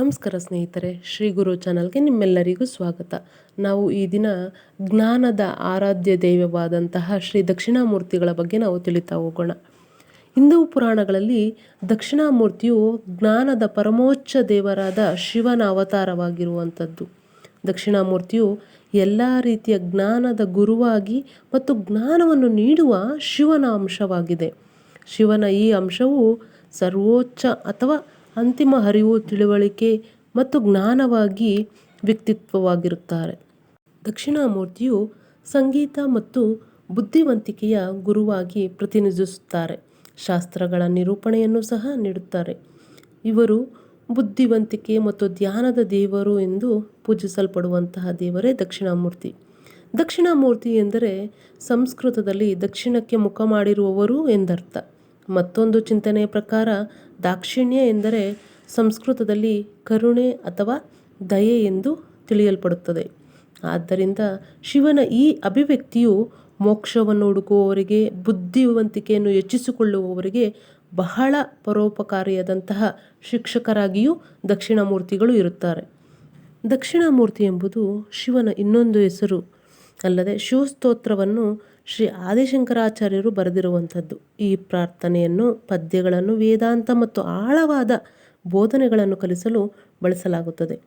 ನಮಸ್ಕಾರ ಸ್ನೇಹಿತರೆ, ಶ್ರೀ ಗುರು ಚಾನಲ್ಗೆ ನಿಮ್ಮೆಲ್ಲರಿಗೂ ಸ್ವಾಗತ. ನಾವು ಈ ದಿನ ಜ್ಞಾನದ ಆರಾಧ್ಯ ದೈವವಾದಂತಹ ಶ್ರೀ ದಕ್ಷಿಣಾಮೂರ್ತಿಗಳ ಬಗ್ಗೆ ನಾವು ತಿಳಿತಾ ಹೋಗೋಣ. ಹಿಂದೂ ಪುರಾಣಗಳಲ್ಲಿ ದಕ್ಷಿಣಾಮೂರ್ತಿಯು ಜ್ಞಾನದ ಪರಮೋಚ್ಚ ದೇವರಾದ ಶಿವನ ಅವತಾರವಾಗಿರುವಂಥದ್ದು. ದಕ್ಷಿಣಾಮೂರ್ತಿಯು ಎಲ್ಲ ರೀತಿಯ ಜ್ಞಾನದ ಗುರುವಾಗಿ ಮತ್ತು ಜ್ಞಾನವನ್ನು ನೀಡುವ ಶಿವನ ಅಂಶವಾಗಿದೆ. ಶಿವನ ಈ ಅಂಶವು ಸರ್ವೋಚ್ಚ ಅಥವಾ ಅಂತಿಮ ಹರಿವು ತಿಳುವಳಿಕೆ ಮತ್ತು ಜ್ಞಾನವಾಗಿ ವ್ಯಕ್ತಿತ್ವವಾಗಿರುತ್ತಾರೆ. ದಕ್ಷಿಣಾಮೂರ್ತಿಯು ಸಂಗೀತ ಮತ್ತು ಬುದ್ಧಿವಂತಿಕೆಯ ಗುರುವಾಗಿ ಪ್ರತಿನಿಧಿಸುತ್ತಾರೆ. ಶಾಸ್ತ್ರಗಳ ನಿರೂಪಣೆಯನ್ನು ಸಹ ನೀಡುತ್ತಾರೆ. ಇವರು ಬುದ್ಧಿವಂತಿಕೆ ಮತ್ತು ಧ್ಯಾನದ ದೇವರು ಎಂದು ಪೂಜಿಸಲ್ಪಡುವಂತಹ ದೇವರೇ ದಕ್ಷಿಣಾಮೂರ್ತಿ. ದಕ್ಷಿಣಾಮೂರ್ತಿ ಎಂದರೆ ಸಂಸ್ಕೃತದಲ್ಲಿ ದಕ್ಷಿಣಕ್ಕೆ ಮುಖ ಮಾಡಿರುವವರು ಎಂದರ್ಥ. ಮತ್ತೊಂದು ಚಿಂತನೆಯ ಪ್ರಕಾರ ದಾಕ್ಷಿಣ್ಯ ಎಂದರೆ ಸಂಸ್ಕೃತದಲ್ಲಿ ಕರುಣೆ ಅಥವಾ ದಯೆ ಎಂದು ತಿಳಿಯಲ್ಪಡುತ್ತದೆ. ಆದ್ದರಿಂದ ಶಿವನ ಈ ಅಭಿವ್ಯಕ್ತಿಯು ಮೋಕ್ಷವನ್ನು ಹುಡುಕುವವರಿಗೆ, ಬುದ್ಧಿವಂತಿಕೆಯನ್ನು ಹೆಚ್ಚಿಸಿಕೊಳ್ಳುವವರಿಗೆ ಬಹಳ ಪರೋಪಕಾರಿಯಾದಂತಹ ಶಿಕ್ಷಕರಾಗಿಯೂ ದಕ್ಷಿಣಾಮೂರ್ತಿಗಳು ಇರುತ್ತಾರೆ. ದಕ್ಷಿಣಾಮೂರ್ತಿ ಎಂಬುದು ಶಿವನ ಇನ್ನೊಂದು ಹೆಸರು. ಅಲ್ಲದೆ ಶಿವಸ್ತೋತ್ರವನ್ನು ಶ್ರೀ ಆದಿಶಂಕರಾಚಾರ್ಯರು ಬರೆದಿರುವಂಥದ್ದು. ಈ ಪ್ರಾರ್ಥನೆಯನ್ನು, ಪದ್ಯಗಳನ್ನು, ವೇದಾಂತ ಮತ್ತು ಆಳವಾದ ಬೋಧನೆಗಳನ್ನು ಕಲಿಸಲು ಬಳಸಲಾಗುತ್ತದೆ.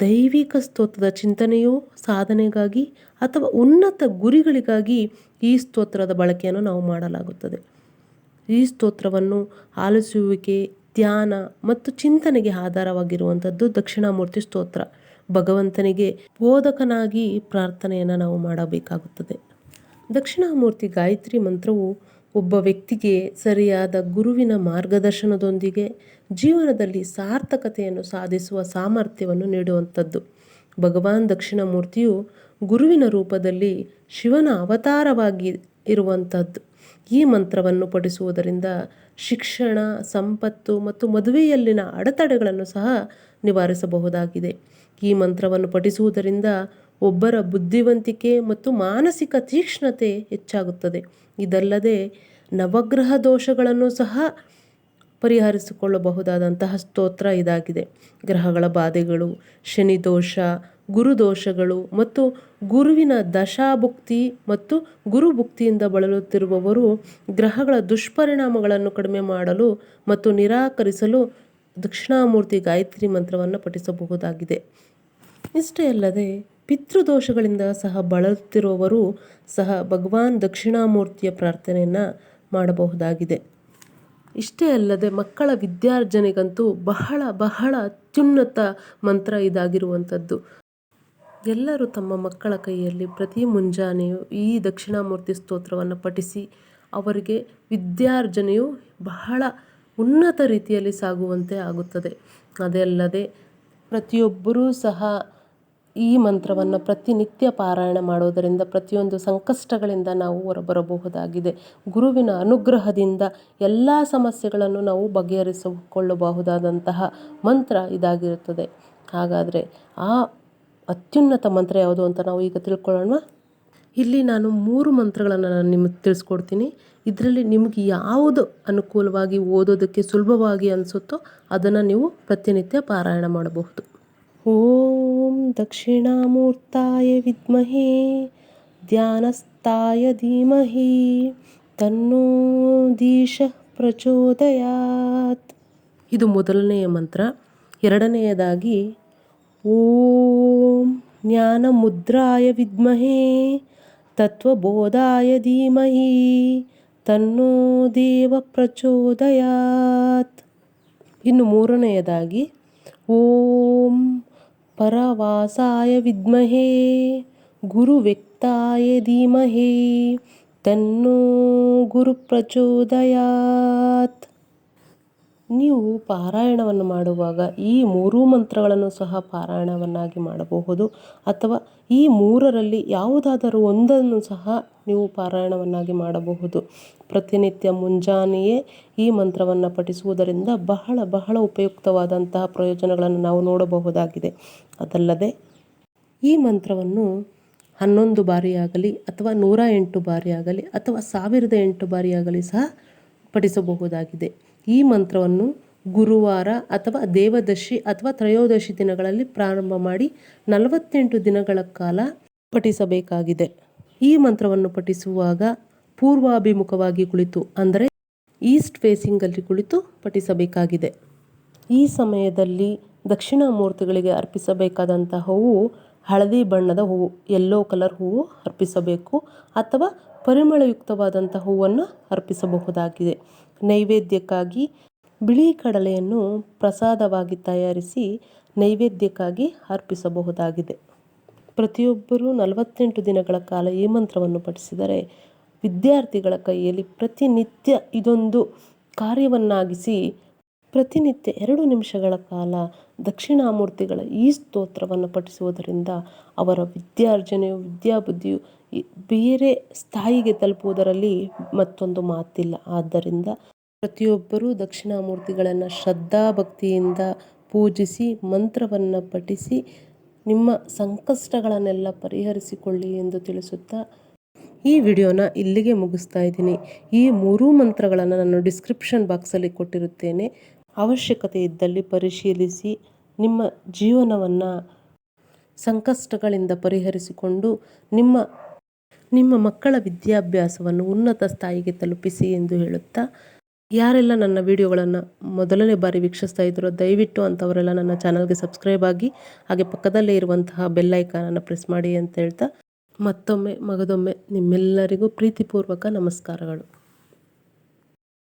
ದೈವಿಕ ಸ್ತೋತ್ರದ ಚಿಂತನೆಯು ಸಾಧನೆಗಾಗಿ ಅಥವಾ ಉನ್ನತ ಗುರಿಗಳಿಗಾಗಿ ಈ ಸ್ತೋತ್ರದ ಬಳಕೆಯನ್ನು ನಾವು ಮಾಡಲಾಗುತ್ತದೆ. ಈ ಸ್ತೋತ್ರವನ್ನು ಆಲಿಸುವಿಕೆ, ಧ್ಯಾನ ಮತ್ತು ಚಿಂತನೆಗೆ ಆಧಾರವಾಗಿರುವಂಥದ್ದು ದಕ್ಷಿಣಾಮೂರ್ತಿ ಸ್ತೋತ್ರ. ಭಗವಂತನಿಗೆ ಬೋಧಕನಾಗಿ ಪ್ರಾರ್ಥನೆಯನ್ನು ನಾವು ಮಾಡಬೇಕಾಗುತ್ತದೆ. ದಕ್ಷಿಣಾಮೂರ್ತಿ ಗಾಯತ್ರಿ ಮಂತ್ರವು ಒಬ್ಬ ವ್ಯಕ್ತಿಗೆ ಸರಿಯಾದ ಗುರುವಿನ ಮಾರ್ಗದರ್ಶನದೊಂದಿಗೆ ಜೀವನದಲ್ಲಿ ಸಾರ್ಥಕತೆಯನ್ನು ಸಾಧಿಸುವ ಸಾಮರ್ಥ್ಯವನ್ನು ನೀಡುವಂಥದ್ದು. ಭಗವಾನ್ ದಕ್ಷಿಣಾಮೂರ್ತಿಯು ಗುರುವಿನ ರೂಪದಲ್ಲಿ ಶಿವನ ಅವತಾರವಾಗಿ ಇರುವಂಥದ್ದು. ಈ ಮಂತ್ರವನ್ನು ಪಠಿಸುವುದರಿಂದ ಶಿಕ್ಷಣ, ಸಂಪತ್ತು ಮತ್ತು ಮದುವೆಯಲ್ಲಿನ ಅಡೆತಡೆಗಳನ್ನು ಸಹ ನಿವಾರಿಸಬಹುದಾಗಿದೆ. ಈ ಮಂತ್ರವನ್ನು ಪಠಿಸುವುದರಿಂದ ಒಬ್ಬರ ಬುದ್ಧಿವಂತಿಕೆ ಮತ್ತು ಮಾನಸಿಕ ತೀಕ್ಷ್ಣತೆ ಹೆಚ್ಚಾಗುತ್ತದೆ. ಇದಲ್ಲದೆ ನವಗ್ರಹ ದೋಷಗಳನ್ನು ಸಹ ಪರಿಹರಿಸಿಕೊಳ್ಳಬಹುದಾದಂತಹ ಸ್ತೋತ್ರ ಇದಾಗಿದೆ. ಗ್ರಹಗಳ ಬಾಧೆಗಳು, ಶನಿ ದೋಷ, ಗುರು ದೋಷಗಳು ಮತ್ತು ಗುರುವಿನ ದಶಾಭುಕ್ತಿ ಮತ್ತು ಗುರುಭುಕ್ತಿಯಿಂದ ಬಳಲುತ್ತಿರುವವರು ಗ್ರಹಗಳ ದುಷ್ಪರಿಣಾಮಗಳನ್ನು ಕಡಿಮೆ ಮಾಡಲು ಮತ್ತು ನಿರಾಕರಿಸಲು ದಕ್ಷಿಣಾಮೂರ್ತಿ ಗಾಯತ್ರಿ ಮಂತ್ರವನ್ನು ಪಠಿಸಬಹುದಾಗಿದೆ. ಇಷ್ಟೇ ಅಲ್ಲದೆ ಪಿತೃದೋಷಗಳಿಂದ ಸಹ ಬಳಲುತ್ತಿರುವವರು ಸಹ ಭಗವಾನ್ ದಕ್ಷಿಣಾಮೂರ್ತಿಯ ಪ್ರಾರ್ಥನೆಯನ್ನು ಮಾಡಬಹುದಾಗಿದೆ. ಇಷ್ಟೇ ಅಲ್ಲದೆ ಮಕ್ಕಳ ವಿದ್ಯಾರ್ಜನೆಗಂತೂ ಬಹಳ ಬಹಳ ಅತ್ಯುನ್ನತ ಮಂತ್ರ ಇದಾಗಿರುವಂಥದ್ದು. ಎಲ್ಲರೂ ತಮ್ಮ ಮಕ್ಕಳ ಕೈಯಲ್ಲಿ ಪ್ರತಿ ಮುಂಜಾನೆಯೂ ಈ ದಕ್ಷಿಣಾಮೂರ್ತಿ ಸ್ತೋತ್ರವನ್ನು ಪಠಿಸಿ ಅವರಿಗೆ ವಿದ್ಯಾರ್ಜನೆಯು ಬಹಳ ಉನ್ನತ ರೀತಿಯಲ್ಲಿ ಸಾಗುವಂತೆ ಆಗುತ್ತದೆ. ಅದಲ್ಲದೆ ಪ್ರತಿಯೊಬ್ಬರೂ ಸಹ ಈ ಮಂತ್ರವನ್ನು ಪ್ರತಿನಿತ್ಯ ಪಾರಾಯಣ ಮಾಡುವುದರಿಂದ ಪ್ರತಿಯೊಂದು ಸಂಕಷ್ಟಗಳಿಂದ ನಾವು ಹೊರಬರಬಹುದಾಗಿದೆ. ಗುರುವಿನ ಅನುಗ್ರಹದಿಂದ ಎಲ್ಲ ಸಮಸ್ಯೆಗಳನ್ನು ನಾವು ಬಗೆಹರಿಸಿಕೊಳ್ಳಬಹುದಾದಂತಹ ಮಂತ್ರ ಇದಾಗಿರುತ್ತದೆ. ಹಾಗಾದರೆ ಆ ಅತ್ಯುನ್ನತ ಮಂತ್ರ ಯಾವುದು ಅಂತ ನಾವು ಈಗ ತಿಳ್ಕೊಳ್ಳೋಣ. ಇಲ್ಲಿ ನಾನು ಮೂರು ಮಂತ್ರಗಳನ್ನು ನಾನು ನಿಮಗೆ ತಿಳಿಸ್ಕೊಡ್ತೀನಿ. ಇದರಲ್ಲಿ ನಿಮಗೆ ಯಾವುದು ಅನುಕೂಲವಾಗಿ ಓದೋದಕ್ಕೆ ಸುಲಭವಾಗಿ ಅನಿಸುತ್ತೋ ಅದನ್ನು ನೀವು ಪ್ರತಿನಿತ್ಯ ಪಾರಾಯಣ ಮಾಡಬಹುದು. ಓಂ ದಕ್ಷಿಣಾಮೂರ್ತಾಯ ವಿದ್ಮಹೇ, ಧ್ಯಾನಸ್ಥಾಯ ಧೀಮಹಿ ತನ್ನೋ ದೀಶ ಪ್ರಚೋದಯಾತ್. ಇದು ಮೊದಲನೆಯ ಮಂತ್ರ. ಎರಡನೆಯದಾಗಿ, ಓಂ ಜ್ಞಾನಮುದ್ರಾಯ ವಿದ್ಮಹೇ, ತತ್ವಬೋಧಾಯ ಧೀಮಹಿ ತನ್ನೋ ದೇವ ಪ್ರಚೋದಯಾತ್. ಇನ್ನು ಮೂರನೆಯದಾಗಿ, ಓಂ परवासाय विद्महे गुरुव्यक्ताय धीमहे तन्नो गुरुप्रचोदयात् ನೀವು ಪಾರಾಯಣವನ್ನು ಮಾಡುವಾಗ ಈ ಮೂರೂ ಮಂತ್ರಗಳನ್ನು ಸಹ ಪಾರಾಯಣವನ್ನಾಗಿ ಮಾಡಬಹುದು. ಅಥವಾ ಈ ಮೂರರಲ್ಲಿ ಯಾವುದಾದರೂ ಒಂದನ್ನು ಸಹ ನೀವು ಪಾರಾಯಣವನ್ನಾಗಿ ಮಾಡಬಹುದು. ಪ್ರತಿನಿತ್ಯ ಮುಂಜಾನೆಯೇ ಈ ಮಂತ್ರವನ್ನು ಪಠಿಸುವುದರಿಂದ ಬಹಳ ಬಹಳ ಉಪಯುಕ್ತವಾದಂತಹ ಪ್ರಯೋಜನಗಳನ್ನು ನಾವು ನೋಡಬಹುದಾಗಿದೆ. ಅದಲ್ಲದೆ ಈ ಮಂತ್ರವನ್ನು ಹನ್ನೊಂದು ಬಾರಿಯಾಗಲಿ ಅಥವಾ ನೂರ ಎಂಟು ಬಾರಿಯಾಗಲಿ ಅಥವಾ ಸಾವಿರದ ಎಂಟು ಬಾರಿಯಾಗಲಿ ಸಹ ಪಠಿಸಬಹುದಾಗಿದೆ. ಈ ಮಂತ್ರವನ್ನು ಗುರುವಾರ ಅಥವಾ ದೇವದಶಿ ಅಥವಾ ತ್ರಯೋದಶಿ ದಿನಗಳಲ್ಲಿ ಪ್ರಾರಂಭ ಮಾಡಿ ನಲವತ್ತೆಂಟು ದಿನಗಳ ಕಾಲ ಪಠಿಸಬೇಕಾಗಿದೆ. ಈ ಮಂತ್ರವನ್ನು ಪಠಿಸುವಾಗ ಪೂರ್ವಾಭಿಮುಖವಾಗಿ ಕುಳಿತು, ಅಂದರೆ ಈಸ್ಟ್ ಫೇಸಿಂಗಲ್ಲಿ ಕುಳಿತು ಪಠಿಸಬೇಕಾಗಿದೆ. ಈ ಸಮಯದಲ್ಲಿ ದಕ್ಷಿಣ ಮೂರ್ತಿಗಳಿಗೆ ಅರ್ಪಿಸಬೇಕಾದಂತಹ ಹೂವು ಹಳದಿ ಬಣ್ಣದ ಹೂವು ಯೆಲ್ಲೋ ಕಲರ್ ಹೂವು ಅರ್ಪಿಸಬೇಕು ಅಥವಾ ಪರಿಮಳಯುಕ್ತವಾದಂಥ ಹೂವನ್ನು ಅರ್ಪಿಸಬಹುದಾಗಿದೆ. ನೈವೇದ್ಯಕ್ಕಾಗಿ ಬಿಳಿ ಕಡಲೆಯನ್ನು ಪ್ರಸಾದವಾಗಿ ತಯಾರಿಸಿ ನೈವೇದ್ಯಕ್ಕಾಗಿ ಅರ್ಪಿಸಬಹುದಾಗಿದೆ. ಪ್ರತಿಯೊಬ್ಬರೂ ನಲವತ್ತೆಂಟು ದಿನಗಳ ಕಾಲ ಈ ಮಂತ್ರವನ್ನು ಪಠಿಸಿದರೆ ವಿದ್ಯಾರ್ಥಿಗಳ ಕೈಯಲ್ಲಿ ಪ್ರತಿನಿತ್ಯ ಇದೊಂದು ಕಾರ್ಯವನ್ನಾಗಿಸಿ ಪ್ರತಿನಿತ್ಯ ಎರಡು ನಿಮಿಷಗಳ ಕಾಲ ದಕ್ಷಿಣಾಮೂರ್ತಿಗಳ ಈ ಸ್ತೋತ್ರವನ್ನು ಪಠಿಸುವುದರಿಂದ ಅವರ ವಿದ್ಯಾರ್ಜನೆಯು, ವಿದ್ಯಾಬುದ್ಧಿಯು ಬೇರೆ ಸ್ಥಾಯಿಗೆ ತಲುಪುವುದರಲ್ಲಿ ಮತ್ತೊಂದು ಮಾತಿಲ್ಲ. ಆದ್ದರಿಂದ ಪ್ರತಿಯೊಬ್ಬರೂ ದಕ್ಷಿಣಾಮೂರ್ತಿಗಳನ್ನು ಶ್ರದ್ಧಾಭಕ್ತಿಯಿಂದ ಪೂಜಿಸಿ, ಮಂತ್ರವನ್ನು ಪಠಿಸಿ, ನಿಮ್ಮ ಸಂಕಷ್ಟಗಳನ್ನೆಲ್ಲ ಪರಿಹರಿಸಿಕೊಳ್ಳಿ ಎಂದು ತಿಳಿಸುತ್ತಾ ಈ ವಿಡಿಯೋನ ಇಲ್ಲಿಗೆ ಮುಗಿಸ್ತಾ ಇದ್ದೀನಿ. ಈ ಮೂರೂ ಮಂತ್ರಗಳನ್ನು ನಾನು ಡಿಸ್ಕ್ರಿಪ್ಷನ್ ಬಾಕ್ಸಲ್ಲಿ ಕೊಟ್ಟಿರುತ್ತೇನೆ. ಅವಶ್ಯಕತೆ ಇದ್ದಲ್ಲಿ ಪರಿಶೀಲಿಸಿ, ನಿಮ್ಮ ಜೀವನವನ್ನು ಸಂಕಷ್ಟಗಳಿಂದ ಪರಿಹರಿಸಿಕೊಂಡು, ನಿಮ್ಮ ನಿಮ್ಮ ಮಕ್ಕಳ ವಿದ್ಯಾಭ್ಯಾಸವನ್ನು ಉನ್ನತ ಸ್ಥಾಯಿಗೆ ತಲುಪಿಸಿ ಎಂದು ಹೇಳುತ್ತಾ ಯಾರೆಲ್ಲ ನನ್ನ ವಿಡಿಯೋಗಳನ್ನು ಮೊದಲನೇ ಬಾರಿ ವೀಕ್ಷಿಸ್ತಾ ಇದ್ದರೋ ದಯವಿಟ್ಟು ಅಂಥವರೆಲ್ಲ ನನ್ನ ಚಾನಲ್ಗೆ ಸಬ್ಸ್ಕ್ರೈಬ್ ಆಗಿ, ಹಾಗೆ ಪಕ್ಕದಲ್ಲೇ ಇರುವಂತಹ ಬೆಲ್ಲೈಕಾನನ್ನು ಪ್ರೆಸ್ ಮಾಡಿ ಅಂತ ಹೇಳ್ತಾ ಮತ್ತೊಮ್ಮೆ, ಮಗದೊಮ್ಮೆ ನಿಮ್ಮೆಲ್ಲರಿಗೂ ಪ್ರೀತಿಪೂರ್ವಕ ನಮಸ್ಕಾರಗಳು.